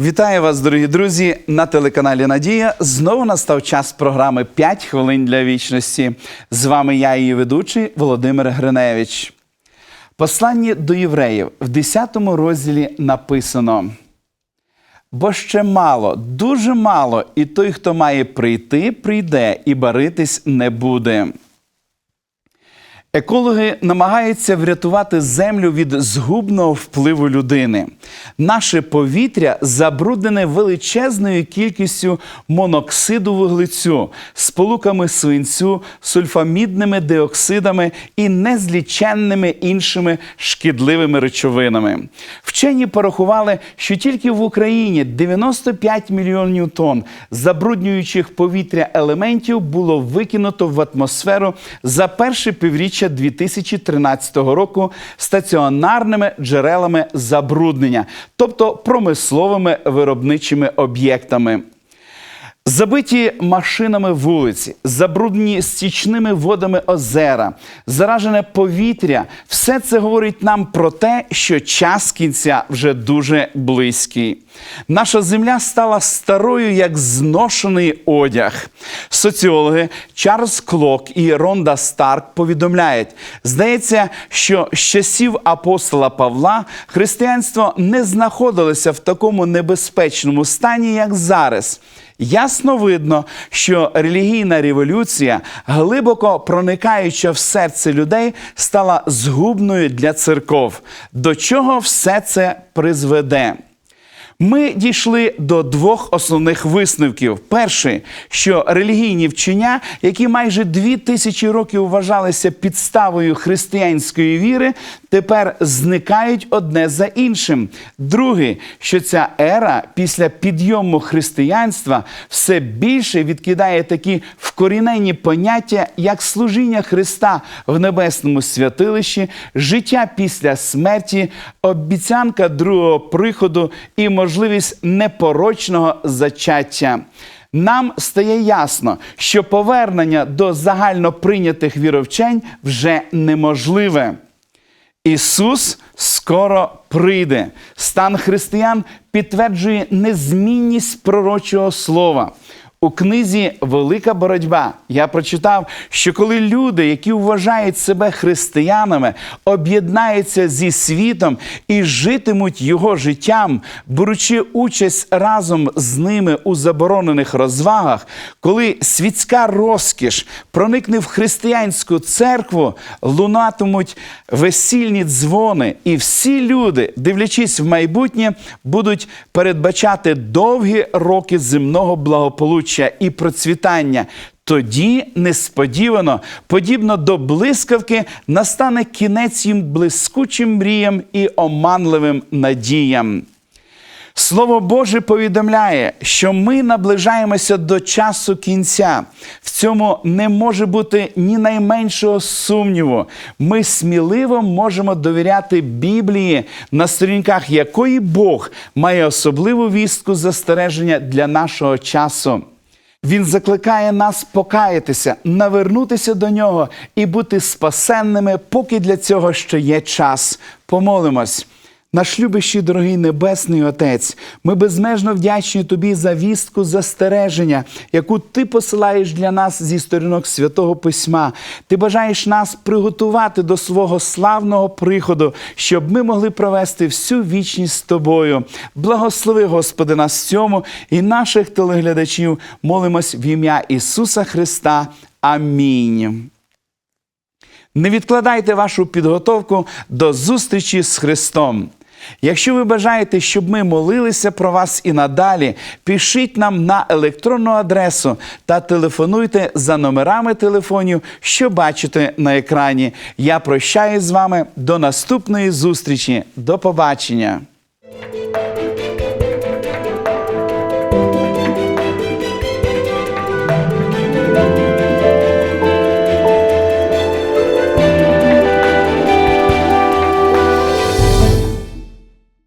Вітаю вас, дорогі друзі, на телеканалі Надія. Знову настав час програми «5 хвилин для вічності. З вами я, її ведучий Володимир Гриневич. Посланні до євреїв в 10 розділі написано: Бо ще мало, дуже мало, і той, хто має прийти, прийде, і баритись не буде. Екологи намагаються врятувати землю від згубного впливу людини. Наше повітря забруднене величезною кількістю моноксиду вуглецю, сполуками свинцю, сульфамідними диоксидами і незліченними іншими шкідливими речовинами. Вчені порахували, що тільки в Україні 95 мільйонів тонн забруднюючих повітря елементів було викинуто в атмосферу за перше півріччя 2013 року стаціонарними джерелами забруднення, тобто промисловими виробничими об'єктами. Забиті машинами вулиці, забруднені стічними водами озера, заражене повітря все це говорить нам про те, що час кінця вже дуже близький. Наша земля стала старою, як зношений одяг. Соціологи Чарльз Клок і Ронда Старк повідомляють: здається, що з часів апостола Павла християнство не знаходилося в такому небезпечному стані, як зараз. Ясно видно, що релігійна революція, глибоко проникаюча в серце людей, стала згубною для церков. До чого все це призведе? Ми дійшли до двох основних висновків: перший, що релігійні вчення, які майже дві тисячі років вважалися підставою християнської віри, тепер зникають одне за іншим. Другий, що ця ера після підйому християнства все більше відкидає такі вкорінені поняття, як служіння Христа в небесному святилищі, життя після смерті, обіцянка другого приходу і можливість непорочного зачаття. Нам стає ясно, що повернення до загально прийнятих віровчень вже неможливе. Ісус скоро прийде. Стан християн підтверджує незмінність пророчого слова. У книзі Велика боротьба я прочитав, що коли люди, які вважають себе християнами, об'єднаються зі світом і житимуть його життям, беручи участь разом з ними у заборонених розвагах, коли світська розкіш проникне в християнську церкву, лунатимуть весільні дзвони, і всі люди, дивлячись в майбутнє, будуть передбачати довгі роки земного благополуччя і процвітання. Тоді несподівано, подібно до блискавки, настане кінець їм блискучим мріям і оманливим надіям. Слово Боже повідомляє, що ми наближаємося до часу кінця. В цьому не може бути ні найменшого сумніву. Ми сміливо можемо довіряти Біблії, на сторінках якої Бог має особливу вістку застереження для нашого часу. Він закликає нас покаятися, навернутися до нього і бути спасенними, поки для цього ще є час. Помолимось. Наш любящий, дорогий Небесний Отець, ми безмежно вдячні Тобі за вістку застереження, яку Ти посилаєш для нас зі сторінок святого Письма. Ти бажаєш нас приготувати до свого славного приходу, щоб ми могли провести всю вічність з тобою. Благослови, Господи, нас цьому і наших телеглядачів. Молимось в ім'я Ісуса Христа. Амінь. Не відкладайте вашу підготовку до зустрічі з Христом. Якщо ви бажаєте, щоб ми молилися про вас і надалі, пишіть нам на електронну адресу та телефонуйте за номерами телефонів, що бачите на екрані. Я прощаюсь з вами до наступної зустрічі. До побачення!